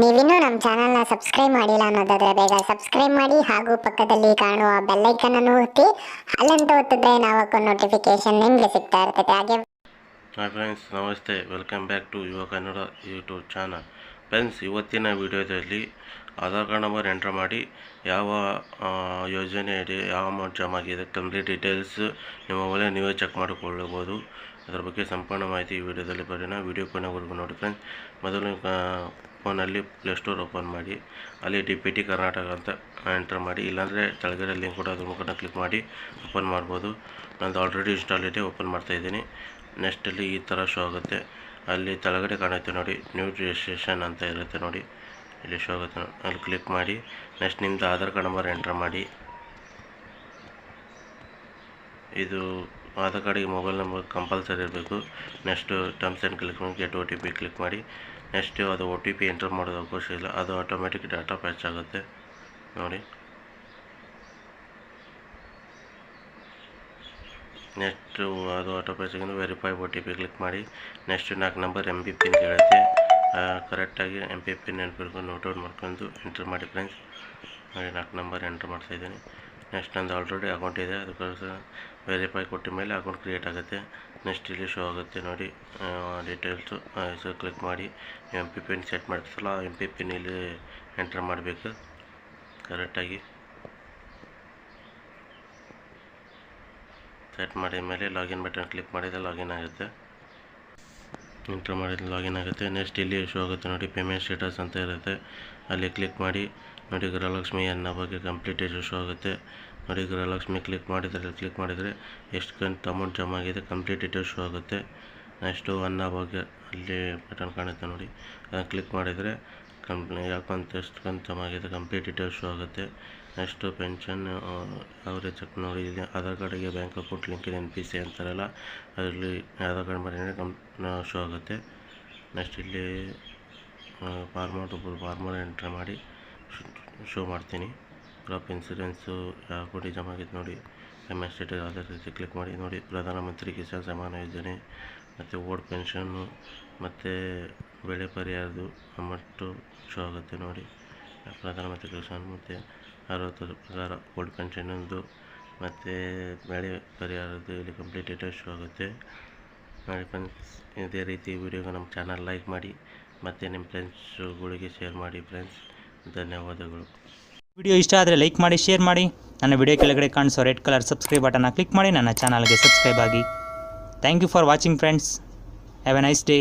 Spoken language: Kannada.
ನೀವಿನ್ನೂ ನಮ್ಮ ಚಾನಲ್ನ ಸಬ್ಸ್ಕ್ರೈಬ್ ಮಾಡಿಲ್ಲ ಅನ್ನೋದಾದರೆ ಬೇಗ ಸಬ್ಸ್ಕ್ರೈಬ್ ಮಾಡಿ ಹಾಗೂ ಪಕ್ಕದಲ್ಲಿ ಕಾಣುವ ಬೆಲ್ಲೈಕನ್ ಅನ್ನು ಒತ್ತಿ, ಅಲ್ಲಂತ ಒತ್ತಿದ್ರೆ ನಾವು ನೋಟಿಫಿಕೇಶನ್ ನಿಮಗೆ ಸಿಗ್ತಾ ಇರ್ತೈತೆ ಹಾಗೆ ಹಾಯ್ ಫ್ರೆಂಡ್ಸ್ ನಮಸ್ತೆ. Welcome back to Yuva Kannada YouTube channel friends ಇವತ್ತಿನ ವಿಡಿಯೋದಲ್ಲಿ ಆಧಾರ್ ಕಾರ್ಡ್ ನಂಬರ್ ಎಂಟ್ರ್ ಮಾಡಿ, ಯಾವ ಯೋಜನೆ ಇದೆ, ಯಾವ ಅಮೌಂಟ್ ಜಮಾ ಆಗಿದೆ ಕಂಪ್ಲೀಟ್ ಡೀಟೇಲ್ಸ್ ನಿಮ್ಮ ಮೊಬೈಲೇ ನೀವೇ ಚೆಕ್ ಮಾಡಿಕೊಳ್ಳಬಹುದು. ಅದರ ಬಗ್ಗೆ ಸಂಪೂರ್ಣ ಮಾಹಿತಿ ಈ ವಿಡಿಯೋದಲ್ಲಿ ಬರೋಣ. ವಿಡಿಯೋ ಕೊನೆವರೆಗೂ ನೋಡಿ ಫ್ರೆಂಡ್ಸ್ ಮೊದಲು ಫೋನಲ್ಲಿ ಪ್ಲೇಸ್ಟೋರ್ ಓಪನ್ ಮಾಡಿ, ಅಲ್ಲಿ ಡಿ ಪಿ ಟಿ ಕರ್ನಾಟಕ ಅಂತ ಎಂಟರ್ ಮಾಡಿ, ಇಲ್ಲಾಂದರೆ ಕೆಳಗಡೆ ಲಿಂಕ್ ಕೂಡ ಅದ್ರ ಮುಖಾಂತರ ಕ್ಲಿಕ್ ಮಾಡಿ ಓಪನ್ ಮಾಡ್ಬೋದು. ನಂದು ಆಲ್ರೆಡಿ ಇನ್ಸ್ಟಾಲ್ ಇದೆ ಓಪನ್ ಮಾಡ್ತಾ ಇದ್ದೀನಿ. ನೆಕ್ಸ್ಟಲ್ಲಿ ಈ ಥರ ಶೋ ಆಗುತ್ತೆ. ಅಲ್ಲಿ ತಳಗಡೆ ಕಾಣುತ್ತೆ ನೋಡಿ ನ್ಯೂ ರಿಜಿಸ್ಟ್ರೇಷನ್ ಅಂತ ಇರುತ್ತೆ ನೋಡಿ. ಇಲ್ಲಿ ಶೋ ಆಗುತ್ತೆ. ಅಲ್ಲಿ ಕ್ಲಿಕ್ ಮಾಡಿ ನೆಕ್ಸ್ಟ್ ನಿಮ್ಮದು ಆಧಾರ್ ಕಾರ್ಡ್ ನಂಬರ್ ಎಂಟ್ರ್ ಮಾಡಿ. ಇದು ಆಧಾರ್ ಕಾರ್ಡಿಗೆ ಮೊಬೈಲ್ ನಂಬರ್ ಕಂಪಲ್ಸರಿ ಇರಬೇಕು. Next terms and click get O T P click ಮಾಡಿ. ನೆಕ್ಸ್ಟ್ ಅದು ಒ ಟಿ ಪಿ ಎಂಟರ್ ಮಾಡೋದು ಅವಕಾಶ ಇಲ್ಲ. ಅದು ಆಟೋಮೆಟಿಕ್ ಡಾಟಾ ಪ್ಯಾಚ್ ಆಗುತ್ತೆ. ನೋಡಿ. ನೆಕ್ಸ್ಟು ಅದು auto ಪೇಜಿಂದ verify O T P click ಮಾಡಿ. ನೆಕ್ಸ್ಟ್ ನಾಲ್ಕು ನಂಬರ್ ಎಂ ಬಿ ಪಿನ್ ಕೇಳುತ್ತೆ ಕರೆಕ್ಟಾಗಿ M P pin note out ಮಾಡ್ಕೊಂಡು ಎಂಟ್ರ್ ಮಾಡಿ ಫ್ರೆಂಡ್ಸ್ ನೋಡಿ, ನಾಲ್ಕು ನಂಬರ್ ಎಂಟ್ರ್ ಮಾಡ್ತಾಯಿದ್ದೀನಿ ನೆಕ್ಸ್ಟ್ ನಂದು ಆಲ್ರೆಡಿ ಅಕೌಂಟ್ ಇದೆ. ಅದಕ್ಕೋಸ್ಕರ ವೆರಿಫೈ ಕೊಟ್ಟ ಮೇಲೆ ಅಕೌಂಟ್ ಕ್ರಿಯೇಟ್ ಆಗುತ್ತೆ. ನೆಕ್ಸ್ಟ್ ಇಲ್ಲಿ ಶೋ ಆಗುತ್ತೆ ನೋಡಿ ಡೀಟೇಲ್ಸು ಹೆಸರು ಕ್ಲಿಕ್ ಮಾಡಿ. ಎಂ ಪಿ ಪಿನ್ ಸೆಟ್ ಮಾಡ್ತಿರಲ್ಲ ಆ ಎಂ ಪಿ ಪಿನ್ ಇಲ್ಲಿ ಎಂಟ್ರ್ ಮಾಡಬೇಕು. ಕರೆಕ್ಟಾಗಿ ಸೆಟ್ ಮಾಡಿದ ಮೇಲೆ ಲಾಗಿನ್ ಬಟನ್ ಕ್ಲಿಕ್ ಮಾಡಿದರೆ ಲಾಗಿನ್ ಆಗುತ್ತೆ. ಎಂಟ್ರ್ ಮಾಡಿದ ಲಾಗಿನ್ ಆಗುತ್ತೆ. ನೆಕ್ಸ್ಟ್ ಇಲ್ಲಿ ಶೋ ಆಗುತ್ತೆ ನೋಡಿ ಪೇಮೆಂಟ್ ಸ್ಟೇಟಸ್ ಅಂತ ಇರುತ್ತೆ. ಅಲ್ಲಿ ಕ್ಲಿಕ್ ಮಾಡಿ. ನೋಡಿ ಗೃಹಲಕ್ಷ್ಮಿ ಅನ್ನೋ ಬಗ್ಗೆ ಕಂಪ್ಲೀಟ್ ಶೋ ಆಗುತ್ತೆ. ನೋಡಿ ಗೃಹಲಕ್ಷ್ಮಿ ಕ್ಲಿಕ್ ಮಾಡಿದರೆ ಕ್ಲಿಕ್ ಮಾಡಿದರೆ ಎಷ್ಟು ಕಂತು ಅಮೌಂಟ್ ಜಮಾ ಆಗಿದೆ ಕಂಪ್ಲೀಟ್ ಡೀಟೇಲ್ಸ್ ಶೋ ಆಗುತ್ತೆ. ನೆಕ್ಸ್ಟು ಅನ್ನೋ ಬಗ್ಗೆ ಅಲ್ಲಿ ಬಟನ್ ಕಾಣುತ್ತೆ ನೋಡಿ. ಅದನ್ನು ಕ್ಲಿಕ್ ಮಾಡಿದರೆ ಕಂಪ್ನಿ ಯಾಕಂತ ಎಷ್ಟು ಕಂತು ಜಮಾ ಆಗಿದೆ ಕಂಪ್ಲೀಟ್ ಡೀಟೇಲ್ಸ್ ಶೋ ಆಗುತ್ತೆ. ನೆಕ್ಸ್ಟು ಪೆನ್ಷನ್ ಅವರೇ ಚೆಕ್ ನೋಡಿ ಇಲ್ಲಿ ಆಧಾರ್ ಕಾರ್ಡಿಗೆ ಬ್ಯಾಂಕ್ ಅಕೌಂಟ್ ಲಿಂಕ್ ಇದೆ ಎನ್ ಪಿ ಸಿ ಅಂತಾರಲ್ಲ, ಅದರಲ್ಲಿ ಆಧಾರ್ ಕಾರ್ಡ್ ಮಾಡಿದರೆ ಕಂ ಶೋ ಆಗುತ್ತೆ. ನೆಕ್ಸ್ಟ್ ಇಲ್ಲಿ ಫಾರ್ಮರ್ ಒಬ್ಬರು ಫಾರ್ಮರ್ ಎಂಟ್ರ್ ಮಾಡಿ. ಶೋ ಮಾಡ್ತೀನಿ. ಕ್ರಾಪ್ ಇನ್ಸೂರೆನ್ಸು ಯಾವ ಕೊಡಿ ಜಮಾ ಆಗಿದೆ ನೋಡಿ. ಎಂ ಎಸ್ ಸ್ಟೇಟಸ್ ಆಧಾರ್ ರೀತಿ ಕ್ಲಿಕ್ ಮಾಡಿ ನೋಡಿ. ಪ್ರಧಾನಮಂತ್ರಿ ಕಿಸಾನ್ ಸಮ್ಮಾನ ಯೋಜನೆ, ಮತ್ತು ಓಡ್ ಪೆನ್ಷನ್ನು, ಮತ್ತು ಬೆಳೆ ಪರಿಹಾರದ್ದು ಅಮೌಂಟು ಶೋ ಆಗುತ್ತೆ ನೋಡಿ. ಪ್ರಧಾನಮಂತ್ರಿ ಕಿಸಾನ್ ಮತ್ತು ಅರವತ್ತು ಪ್ರಕಾರ ಓಲ್ಡ್ ಪೆನ್ಷನ್ನೊಂದು ಮತ್ತು ಬೆಳೆ ಪರಿಹಾರದ್ದು ಇಲ್ಲಿ ಕಂಪ್ಲೀಟ್ ಡೀಟೇಲ್ಸ್ ಶೋ ಆಗುತ್ತೆ. ನೋಡಿ ಫ್ರೆಂಡ್ಸ್, ಇದೇ ರೀತಿ ವಿಡಿಯೋಗೆ ನಮ್ಮ ಚಾನಲ್ ಲೈಕ್ ಮಾಡಿ, ಮತ್ತು ನಿಮ್ಮ ಫ್ರೆಂಡ್ಸುಗಳಿಗೆ ಶೇರ್ ಮಾಡಿ ಫ್ರೆಂಡ್ಸ್. ಧನ್ಯವಾದಗಳು. ವಿಡಿಯೋ ಇಷ್ಟ ಆದರೆ ಲೈಕ್ ಮಾಡಿ, ಶೇರ್ ಮಾಡಿ. ನನ್ನ ವಿಡಿಯೋ ಕೆಳಗಡೆ ಕಾಣಿಸೋ ರೆಡ್ ಕಲರ್ ಸಬ್ಸ್ಕ್ರೈಬ್ ಬಟನ್ನ ಕ್ಲಿಕ್ ಮಾಡಿ. ನನ್ನ ಚಾನಲ್ಗೆ ಸಬ್ಸ್ಕ್ರೈಬ್ ಆಗಿ. Thank you for watching friends. Have a nice day.